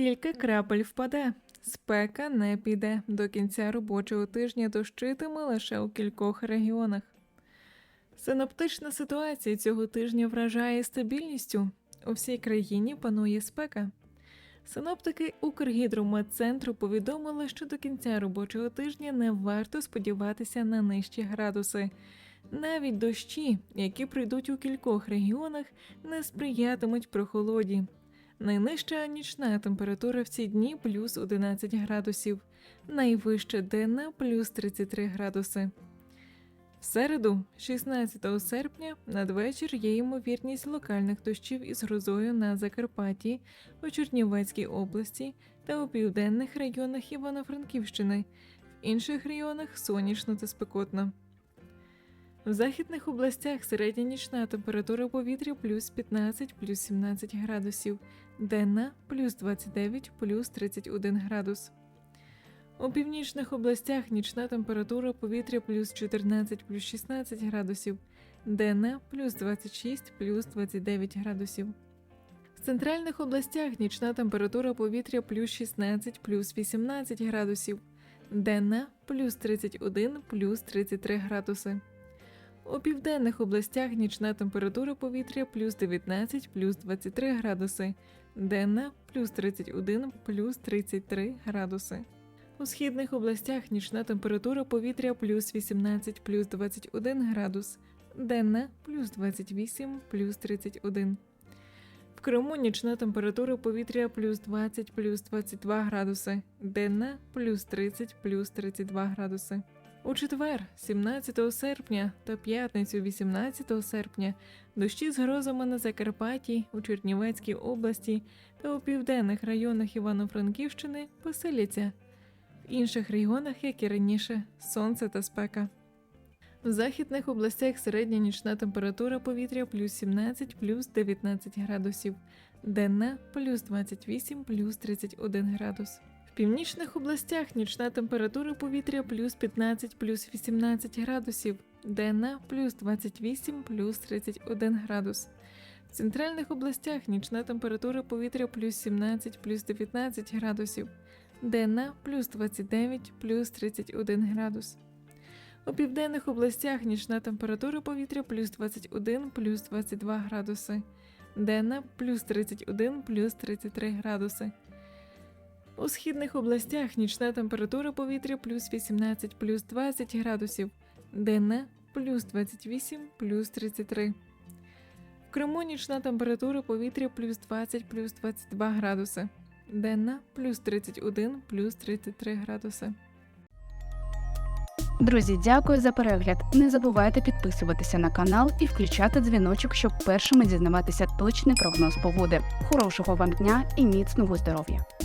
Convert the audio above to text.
Кілька крапель впаде. Спека не піде. До кінця робочого тижня дощитиме лише у кількох регіонах. Синоптична ситуація цього тижня вражає стабільністю. У всій країні панує спека. Синоптики Укргідрометцентру повідомили, що до кінця робочого тижня не варто сподіватися на нижчі градуси. Навіть дощі, які прийдуть у кількох регіонах, не сприятимуть прохолоді. Найнижча нічна температура в ці дні плюс 11 градусів, найвища денна плюс 33 градуси. В середу, 16 серпня, надвечір є ймовірність локальних дощів із грозою на Закарпатті, у Чернівецькій області та у південних районах Івано-Франківщини, в інших районах сонячно та спекотно. В західних областях середня нічна температура повітря плюс 15 плюс 17 градусів, денна плюс 29 плюс 31 градус. У північних областях нічна температура повітря плюс 14 плюс 16 градусів, денна плюс 26 плюс 29 градусів. В центральних областях нічна температура повітря плюс 16 плюс 18 градусів, денна плюс 31 плюс 33 градуси. У південних областях нічна температура повітря плюс 19 плюс 23 градуси, денна плюс 31 плюс 33 градуси. У східних областях нічна температура повітря плюс 18 плюс 21 градус, денна плюс 28 плюс 31. В Криму нічна температура повітря плюс 20 плюс 22 градуси, денна плюс 30 плюс 32 градуси. У четвер, 17 серпня та п'ятницю 18 серпня дощі з грозами на Закарпатті, у Чернівецькій області та у південних районах Івано-Франківщини посиляться. В інших регіонах, як і раніше, сонце та спека. В західних областях середня нічна температура повітря плюс 17 плюс 19 градусів, денна плюс 28 плюс 31 градус. В північних областях нічна температура повітря плюс 15 плюс 18 градусів, денна плюс 28 плюс 31 градус. В центральних областях нічна температура повітря плюс 17 плюс 19 градусів, денна плюс 29 плюс 31 градус. У південних областях нічна температура повітря плюс 21 плюс 22 градуси, денна плюс 31 плюс 33 градуси. У східних областях нічна температура повітря плюс 18 плюс 20 градусів, денна плюс 28 плюс 33. В Криму нічна температура повітря плюс 20 плюс 22 градуси, денна плюс 31 плюс 33 градуси. Друзі, дякую за перегляд. Не забувайте підписуватися на канал і включати дзвіночок, щоб першими дізнаватися точний прогноз погоди. Хорошого вам дня і міцного здоров'я!